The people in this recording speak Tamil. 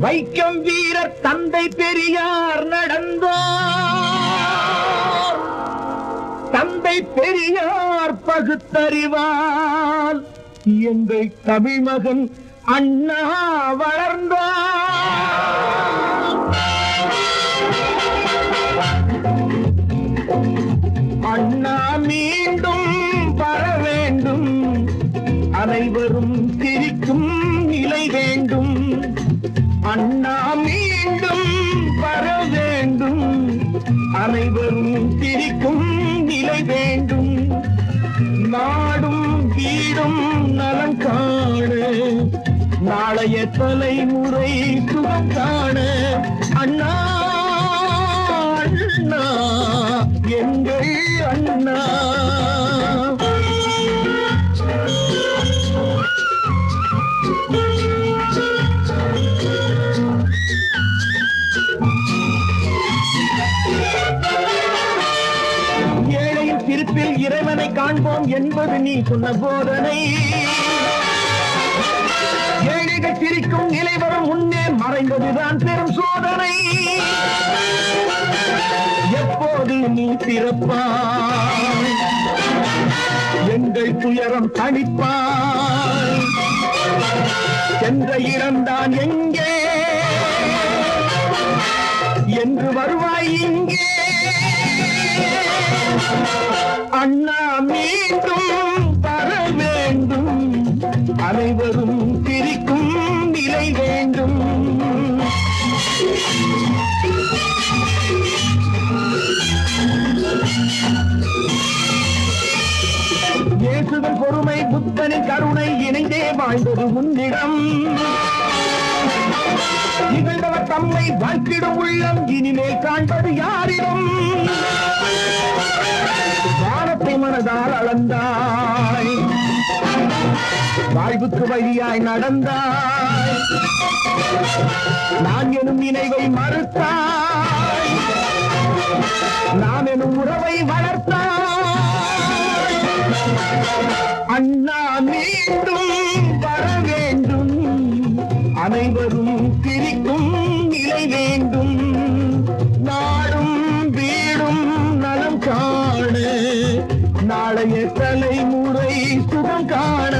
வைக்கம் வீரர் தந்தை பெரியார் நடந்தார். தந்தை பெரியார் பகுத்தறிவால் எங்கள் தமிழ் மகன் அண்ணா வளர்ந்தார். அண்ணா மீண்டும் வர வேண்டும். அனைவரும் சிரிக்கும் அண்ணா மீண்டும் வர வேண்டும். அனைவரும் சிரிக்கும் நிலை வேண்டும். நாடும் வீடும் நலம் காண. நாளைய தலைமுறை சுகம் காண. அண்ணா அண்ணா எங்கள் அண்ணா. ஏழையின் இறைவனை காண்போம் என்பது நீ சொன்ன போதனை. ஏழைகள் சிரிக்கும் நிலை வரும் முன்னே மறைந்ததுதான் பெரும் சோதனை. எப்போது நீ பிறப்பாய்? எங்கள் துயரம் தணிப்பாய்? சென்ற இறந்தான் எங்கே? என்று வருவாய் இங்கே. அண்ணா மீண்டும் வர வேண்டும். அனைவரும் திரிக்கும் நிலை வேண்டும். இயேசுவின் பொறுமை புத்தனின் கருணை இணைந்தே வாழ்ந்தது முன்னிடம் நிகழ்ந்தவர் தம்மை வாழ்த்திடும் உள்ளம் இனிமேல் காண்பது யாரிடம்? மனதால் அளந்தாய். வாழ்வுக்கு வழியாய் நடந்தாய். நான் எனும் நினைவை மறுத்தாய். நான் எனும் உறவை வளர்த்தாய். அண்ணா மீண்டும் வர வேண்டும். அனைவரும் பிரிக்கும் நிலை வேண்டும். நாளைய தலைமுறை சுகம் காண